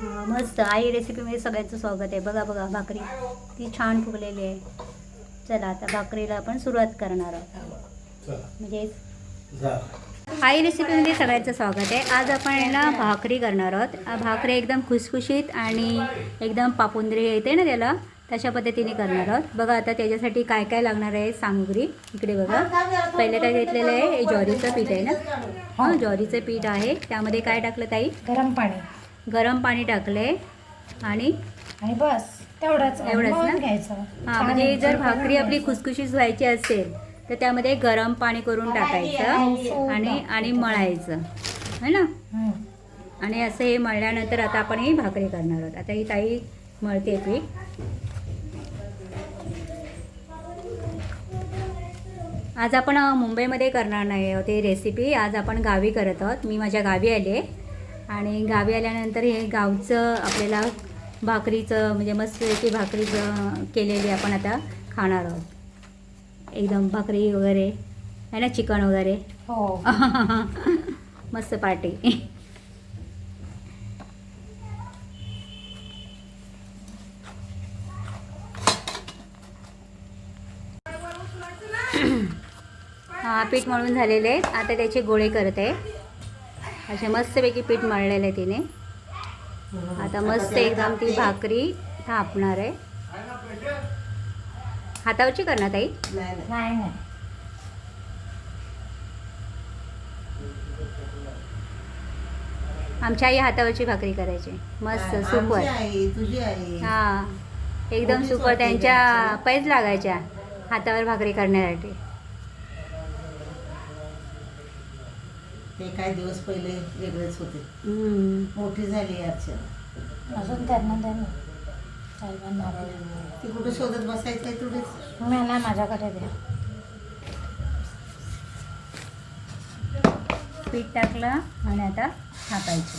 हा, मस्त. आई रेसिपीमध्ये सगळ्यांचं स्वागत आहे. बघा बघा भाकरी. ती छान फुगलेली आहे. चला आता भाकरीला आपण सुरुवात करणार आहोत. चला. म्हणजे आई रेसिपीमध्ये सगळ्यांचं स्वागत आहे. आज आपण आहे ना भाकरी करणार आहोत. भाकरी एकदम खुसखुशीत आणि एकदम पापुंद्री येते ना त्याला. तशा पद्धतीने करणार आहोत. बघा आता त्याच्यासाठी काय काय लागणार आहे सामुग्री? इकडे बघा. पहिले काय घेतलेलं आहे हे ज्वारीचं पीठ आहे ना. हां ज्वारीचं पीठ आहे. त्यामध्ये काय टाकलं ताई? गरम पाणी. गरम पाणी टाकले आणि आणि बस तेवढंच. एवढंच ना? मळून घ्यायचं. हां म्हणजे जर भाकरी आपली घ्यायचं. खुसखुशीत व्हायची असेल तर त्यामध्ये गरम पाणी करून टाकायचं आणि आणि मळायचं. है ना? हम्म. आणि असं हे मळल्यानंतर आता आपण ही भाकरी करणार आहोत. आता ही ताई मळते पीठ आज आपण अ, मुंबईमध्ये करणार नाही आहोत ही रेसिपी आज आपण गावी करत आहोत. मी माझ्या गावी आले आणि गावी आल्यानंतर हे गावचं आपल्याला भाकरीचं म्हणजे मस्तपैकी भाकरीचं केलेली आपण आता खाणार आहोत. एकदम भाकरी वगैरे आहे ना चिकन वगैरे? हो. मस्त पार्टी. हा पीठ मळून झालेले आहेत. आता त्याचे गोळे करत. आहे असे मस्तपैकी पीठ मळलेलं आहे तिने. आता मस्त एकदम ती भाकरी थापणार आहे. हातावरची करणार ताई? नाही आमच्या आई हातावरची भाकरी करायची. मस्त सुपर हा एकदम सुपर त्यांच्या. पैज लागायच्या हातावर भाकरी करण्यासाठी. ते काही दिवस पहिले वेगळेच होते. मोठी झाली अर्चना अजून त्यांना द्या ना. साहेबांना ती कुठे शोधत बसायचं आहे तुझीच मला माझ्याकडे द्या. पीठ टाकलं आणि आता थापायचं.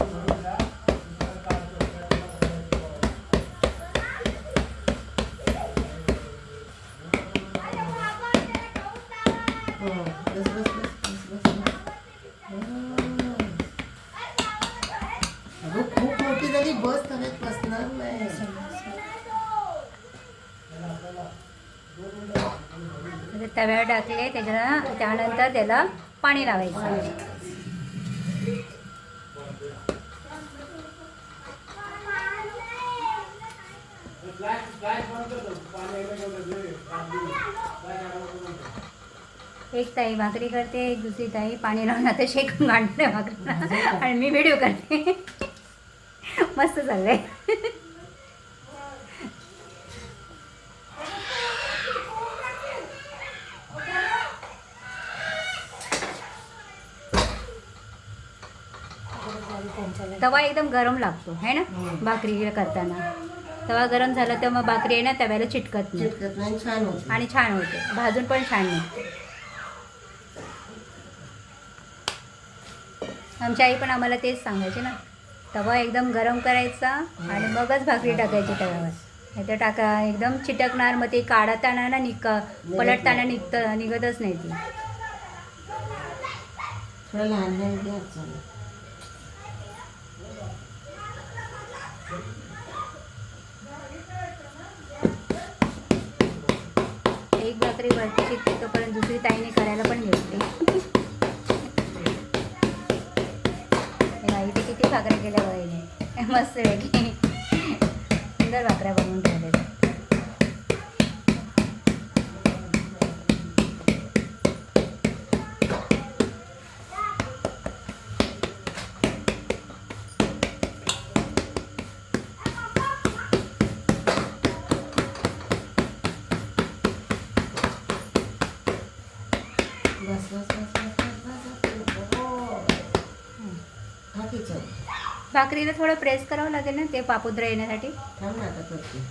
हो बस बस बस बस बस हं. अगं खूप मोठी झाली बस तव्यात बसणार नाही म्हणजे तव्यावर टाकले त्याच्या त्यानंतर त्याला पाणी लावायचं. एक ताई भाकरी करते एक दुसरी ताई पाणी लावून आता शेकून गांडते भाकरीला. आणि मी व्हिडिओ करते. मस्त चाललंय. तवा एकदम गरम लागतो है ना? भाकरी करताना. तवा गरम झाला तर मग भाकरी आहे ना तव्याला चिटकत नाही. चिटकत नाही छान होती. आणि छान होते. भाजून पण छान निघते आमची आई पण आम्हाला तेच सांगायचे ना. तवा एकदम गरम करायचा आणि मगच भाकरी टाकायची तव्यावर. नाही तर टाका एकदम चिटकणार मग ते काढताना ना निक पलटताना निघत निघतच नाही ती थोडं लहान लहान घे अर्चना एक भाकरी वरती शिकते तोपर्यंत दुसरी ताईने करायला पण घेतली आई ते किती भाकऱ्या केल्या बाईने मस्त वेगळी सुंदर भाकऱ्या बनवून ठेवलेल्या. बस बस बस बस बस हो हा भाकरीला थोडं प्रेस करावं लागेल ना ते पापुद्रा येण्यासाठी थांब ना आता करते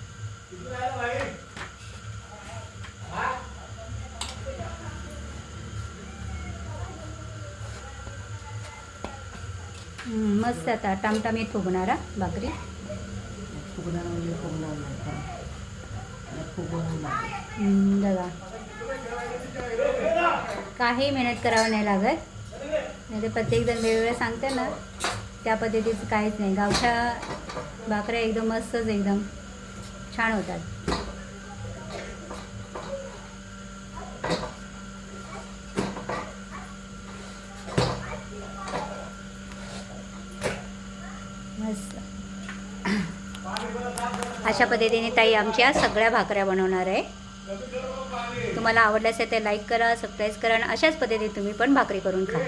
मस्त आता टमटमीत फुगणारा भाकरी फुगणार म्हणजे फुगणार नाही. हम्म, बघा काही मेहनत करावं नाही लागत. नाही तर प्रत्येकजण वेगवेगळं सांगते ना. त्या पद्धतीचं काहीच नाही. गावच्या भाकऱ्या एकदम मस्तच एकदम छान होतात. मस्त. अशा पद्धतीने ताई आमच्या सगळ्या भाकऱ्या बनवणार आहे. तुम्हाला आवडल्यास ते लाईक करा सबस्क्राईब करा आणि अशाच पद्धतीने तुम्ही पण भाकरी करून खा.